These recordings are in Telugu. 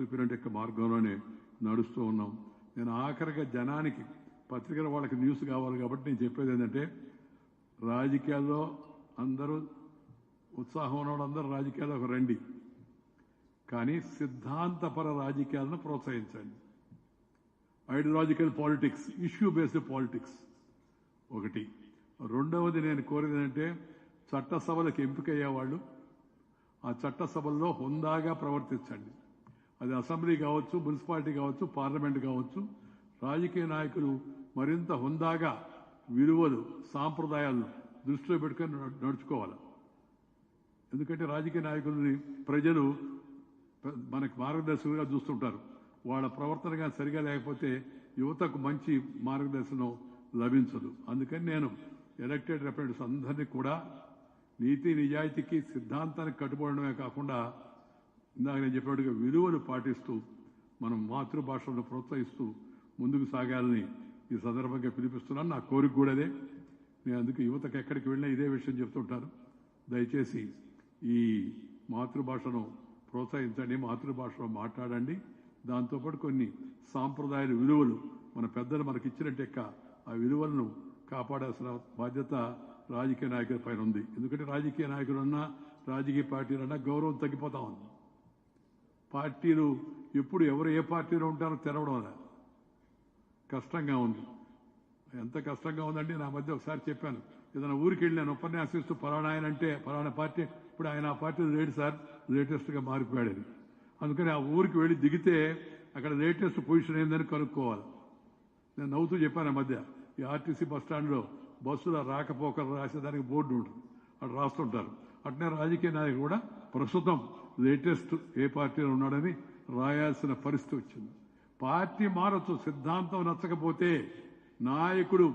చూపినట్టు మార్గంలోనే నడుస్తూ ఉన్నాం. నేను ఆఖరిగా జనానికి పత్రికల వాళ్ళకి న్యూస్ కావాలి కాబట్టి నేను చెప్పేది ఏంటంటే రాజకీయాల్లో అందరూ ఉత్సాహం ఉన్న అందరూ రాజకీయాల్లోకి రండి. కానీ సిద్ధాంతపర రాజకీయాలను ప్రోత్సహించండి. Ideological politics issue based politics ఒకటి. రెండవది నేను కోరేది ఏంటంటే చట్టసభలకు ఎంపికయ్యే వాళ్ళు ఆ చట్టసభల్లో హుందాగా ప్రవర్తించండి. అది అసెంబ్లీ కావచ్చు మున్సిపాలిటీ కావచ్చు పార్లమెంట్ కావచ్చు రాజకీయ నాయకులు మరింత హుందాగా విలువలు సాంప్రదాయాలను దృష్టిలో పెట్టుకొని నడుచుకోవాలి. ఎందుకంటే రాజకీయ నాయకులని ప్రజలు ప్ర- మనకు మార్గదర్శకులుగా చూస్తుంటారు. వాళ్ళ ప్రవర్తన సరిగా లేకపోతే యువతకు మంచి మార్గదర్శనం లభించదు. అందుకని నేను ఎలక్టెడ్ రిప్రజెంటేటివ్స్ అందరినీ కూడా నీతి నిజాయితీకి సిద్ధాంతానికి కట్టుబడమే కాకుండా ఇందాక నేను చెప్పినట్టుగా విలువలు పాటిస్తూ మనం మాతృభాషను ప్రోత్సహిస్తూ ముందుకు సాగాలని ఈ సందర్భంగా పిలిపిస్తున్నాను. నా కోరిక కూడా అదే. నేను అందుకు యువతకు ఎక్కడికి వెళ్ళినా ఇదే విషయం చెప్తుంటాను. దయచేసి ఈ మాతృభాషను ప్రోత్సహించండి మాతృభాషలో మాట్లాడండి. దాంతోపాటు కొన్ని సాంప్రదాయాల విలువలు మన పెద్దలు మనకి ఇచ్చినట్టు ఎక్క ఆ విలువలను కాపాడాల్సిన బాధ్యత రాజకీయ నాయకుల పైన ఉంది. ఎందుకంటే రాజకీయ నాయకులన్నా రాజకీయ పార్టీలన్నా గౌరవం తగ్గిపోతా ఉంది. పార్టీలు ఎప్పుడు ఎవరు ఏ పార్టీలో ఉంటారో తెరవడం అలా. కష్టంగా ఉంది. ఎంత కష్టంగా ఉందండి నా మధ్య ఒకసారి చెప్పాను. ఏదైనా ఊరికి వెళ్ళి నేను ఉపన్యాసిస్తూ పలానా ఆయన అంటే పలానా పార్టీ ఇప్పుడు ఆయన ఆ పార్టీ లేడు సార్ లేటెస్ట్గా మారిపోయాడు అందుకని ఆ ఊరికి వెళ్ళి దిగితే అక్కడ లేటెస్ట్ పొజిషన్ ఏందని కనుక్కోవాలి. నేను నవ్వుతూ చెప్పాను ఆ మధ్య ఈ ఆర్టీసీ బస్ స్టాండ్లో బస్సుల రాకపోకలు రాసేదానికి బోర్డు ఉంటుంది. అటు రాస్తుంటారు. అట్నే రాజకీయ నాయకులు కూడా ప్రస్తుతం లేటెస్ట్ ఏ పార్టీలో ఉన్నాడని రాయాల్సిన పరిస్థితి వచ్చింది. పార్టీ మారచ్చు సిద్ధాంతం నచ్చకపోతే నాయకుడు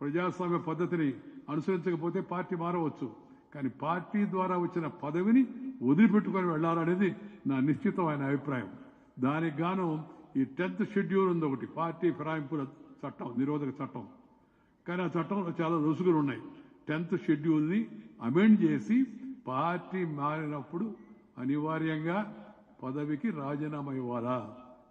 ప్రజాస్వామ్య పద్ధతిని అనుసరించకపోతే పార్టీ మారవచ్చు. కానీ పార్టీ ద్వారా వచ్చిన పదవిని వదిలిపెట్టుకొని వెళ్ళాలనేది నా నిశ్చితమైన అభిప్రాయం. దానికి గాను ఈ టెన్త్ షెడ్యూల్ ఉంది ఒకటి పార్టీ ఫిరాయింపుల చట్టం నిరోధక చట్టం. కానీ ఆ చట్టంలో చాలా రుసుగులు ఉన్నాయి. టెన్త్ షెడ్యూల్ని అమెండ్ చేసి పార్టీ మారినప్పుడు అనివార్యంగా పదవికి రాజీనామా ఇవ్వాలా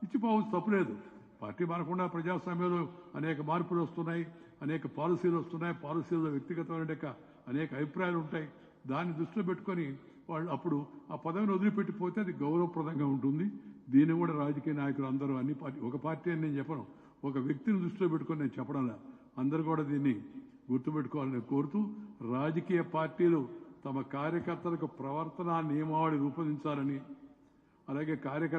ఇచ్చిపోవచ్చు తప్పులేదు. పార్టీ మారకుండా ప్రజాస్వామ్యంలో అనేక మార్పులు వస్తున్నాయి అనేక పాలసీలు వస్తున్నాయి. పాలసీల్లో వ్యక్తిగతమైన అనేక అభిప్రాయాలు ఉంటాయి. దాన్ని దృష్టిలో పెట్టుకొని వాళ్ళు అప్పుడు ఆ పదవిని వదిలిపెట్టిపోతే అది గౌరవప్రదంగా ఉంటుంది. దీన్ని కూడా రాజకీయ నాయకులు అందరూ అన్ని పార్టీ ఒక పార్టీ అని నేను చెప్పను. ఒక వ్యక్తిని దృష్టిలో పెట్టుకొని నేను చెప్పడం అందరూ కూడా దీన్ని గుర్తుపెట్టుకోవాలని కోరుతూ రాజకీయ పార్టీలు తమ కార్యకర్తలకు ప్రవర్తన నియమావళి రూపొందించాలని అలాగే కార్యకర్త